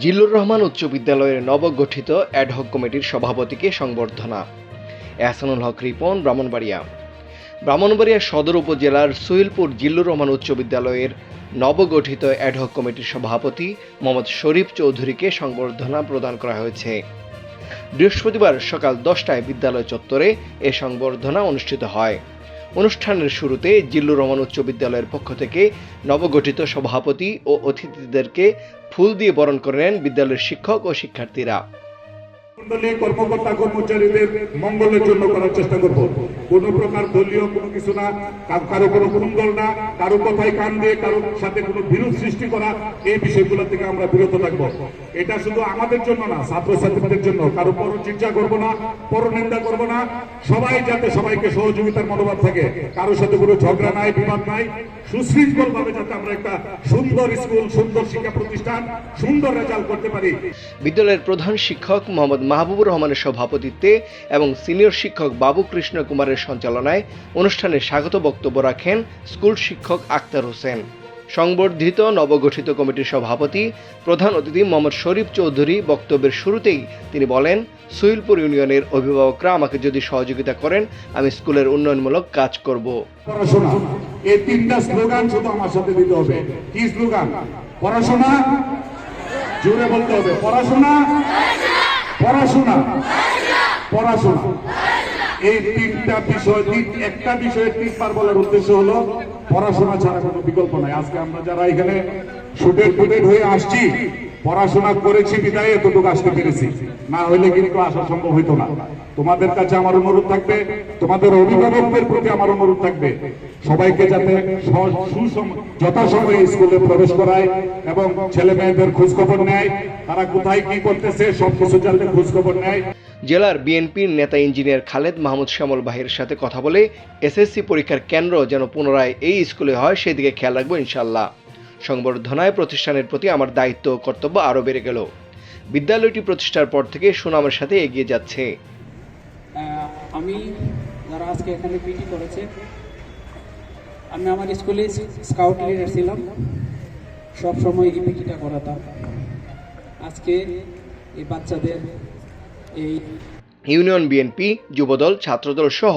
জিল্লুর রহমান উচ্চ বিদ্যালয়ের নবগঠিত অ্যাডহক কমিটির সভাপতিকে সংবর্ধনা। এহসানুল হক রিপন, ব্রাহ্মণবাড়িয়া। ব্রাহ্মণবাড়িয়া সদর উপজেলার সুইলপুর জিল্লুর রহমান উচ্চ বিদ্যালয়ের নবগঠিত অ্যাডহক কমিটির সভাপতি মোহাম্মদ শরীফ চৌধুরীকে সংবর্ধনা প্রদান করা হয়েছে। বৃহস্পতিবার সকাল দশটায় বিদ্যালয় চত্বরে এ সংবর্ধনা অনুষ্ঠিত হয়। অনুষ্ঠানের শুরুতে জিল্লুর রহমান উচ্চ বিদ্যালয়ের পক্ষ থেকে নবগঠিত সভাপতি ও অতিথিদেরকে ফুল দিয়ে বরণ করে নেন বিদ্যালয়ের শিক্ষক ও শিক্ষার্থীরা। কর্মকর্তা কর্মচারীদের মঙ্গলের জন্য করার চেষ্টা করব। কোন প্রকার দলীয় কোনো কিছু না, কারও কোনো কুন্দল না, কারও কথায় কান দিয়ে কারও সাথে কোনো বিরোধ সৃষ্টি করা, এই বিষয়গুলো থেকে আমরা বিরত থাকব। এটা শুধু আমাদের জন্য না, ছাত্রছাত্রীদের জন্য। কারও পরচর্চা করব না, পরনিন্দা করব না। সবাই যাতে সবাইকে সহযোগিতার মনোভাব থাকে। কারোর সাথে কোনো ঝগড়া নাই, বিবাদ নাই। সুশৃঙ্খল ভাবে যাতে আমরা একটা সুন্দর স্কুল, সুন্দর শিক্ষা প্রতিষ্ঠান, সুন্দর রেজাল্ট করতে পারি। বিদ্যালয়ের প্রধান শিক্ষক মোহাম্মদ মাহবুবুর রহমানের সভাপতিত্বে এবং সিনিয়র শিক্ষক বাবু কৃষ্ণ কুমারের সঞ্চালনায় অনুষ্ঠানে স্বাগত বক্তব্য রাখেন স্কুল শিক্ষক আক্তার হোসেন। সংবর্ধিত নবগঠিত কমিটির সভাপতি প্রধান অতিথি মোহাম্মদ শরীফ চৌধুরী বক্তব্যের শুরুতেই তিনি বলেন সুইলপুর ইউনিয়নের অভিভাবকরা আমাকে যদি সহযোগিতা করেন, আমি স্কুলের উন্নয়নমূলক কাজ করব। পড়াশোনা। এই তিনটা স্লোগান শুধু আমার সাথে দিতে হবে। কি স্লোগান? পড়াশোনা? জোরে বলতে হবে। পড়াশোনা? পড়াশোনা। পড়াশোনা। এই তিনটা বিষয়, তিন- একটা বিষয়ে তিনবার বলার উদ্দেশ্য হলো, পড়াশোনা ছাড়া কোনো বিকল্প নাই। আজকে আমরা যারা এখানে স্টুডেন্ট টুডেন্ট হয়ে আসছি পড়াশোনা করেছি বিদায়, এতটুকু আসতে পেরেছি। না হলে কিন্তু আসা সম্ভব হইতো না। তোমাদের কাছে আমার অনুরোধ থাকবে, তোমাদের অভিভাবকদের প্রতি আমার অনুরোধ থাকবে, সবাইকে যাতে যথাসময়ে স্কুলে প্রবেশ করায় এবং ছেলে মেয়েদের খোঁজখবর নেয়, তারা কোথায় কি করতেছে, সবকিছু যাতে খোঁজখবর নেয়। জেলার বিএনপির নেতা ইঞ্জিনিয়ার খালেদ মাহমুদ শ্যামল বাহির সাথে কথা বলে এসএসসি পরীক্ষার কেন্দ্র যেন পুনরায় এই স্কুলে হয়, সেদিকে খেয়াল রাখব ইনশাল্লাহ সংবর্ধনায় প্রতিষ্ঠানের প্রতি আমার দায়িত্ব ও কর্তব্য আরও বেড়ে গেল। বিদ্যালয়টি প্রতিষ্ঠার পর থেকে সুনামের সাথে এগিয়ে যাচ্ছে। আমি যারা আজকে এখানে পিটি করেছে আমি আমার স্কুলে স্কাউট লিডার ছিলাম। সব সময় এই পিটিটা করাতাম। আজকে এই বাচ্চাদের এই ইউনিয়ন বিএনপি যুবদল ছাত্রদল সহ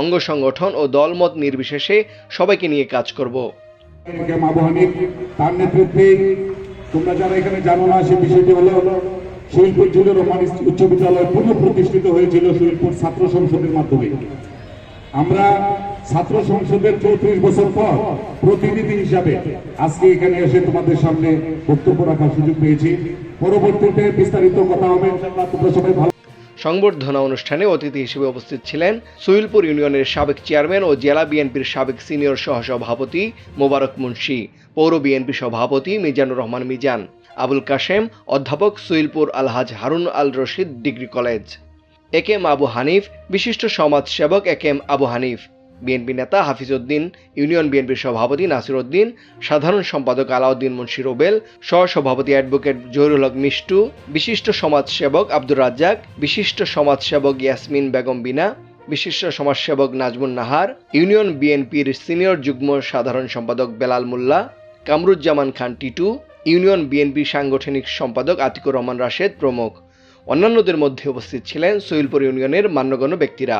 অঙ্গ সংগঠন ও দলমত নির্বিশেষে সবাইকে নিয়ে কাজ করব। তার নেতৃত্বে তোমরা যারা এখানে জানো না সে বিষয়টি রহমান উচ্চ বিদ্যালয় পুনঃপ্রতিষ্ঠিত হয়েছিল শহীদপুর ছাত্র সংসদের মাধ্যমে। আমরা ছাত্র সংসদের চৌত্রিশ বছর পর প্রতিনিধি হিসাবে আজকে এখানে এসে তোমাদের সামনে বক্তব্য রাখার সুযোগ পেয়েছি। পরবর্তীতে বিস্তারিত কথা হবে। তোমরা সবাই ভালো সংবর্ধনা অনুষ্ঠানে অতিথি হিসেবে উপস্থিত ছিলেন সুইলপুর ইউনিয়নের সাবেক চেয়ারম্যান ও জেলা বিএনপির সাবেক সিনিয়র সহসভাপতি মোবারক মুন্সি, পৌর বিএনপি সভাপতি মিজানুর রহমান মিজান, আবুল কাশেম, অধ্যাপক Suilpur Alhaj Harun Al Rashid degree college. A Abu Hanif, বিশিষ্ট সমাজসেবক এ আবু হানিফ। বিএনপি নেতা হাফিজ উদ্দিন ইউনিয়ন বিএনপির সভাপতি নাসির উদ্দিন সাধারণ সম্পাদক আলাউদ্দিন মুন্সি রোবেল, সহসভাপতি অ্যাডভোকেট জহিরুল হক মিষ্টু, বিশিষ্ট সমাজসেবক আব্দুর রাজ্জাক, বিশিষ্ট সমাজসেবক ইয়াসমিন বেগম বিনা, বিশিষ্ট সমাজসেবক নাজমুন নাহার, ইউনিয়ন বিএনপির সিনিয়র যুগ্ম সাধারণ সম্পাদক বেলাল মোল্লা, কামরুজ্জামান খান টিটু, ইউনিয়ন বিএনপি সাংগঠনিক সম্পাদক আতিকুর রহমান রাশেদ প্রমুখ। অন্যান্যদের মধ্যে উপস্থিত ছিলেন সৈলপুর ইউনিয়নের মান্যগণ্য ব্যক্তিরা।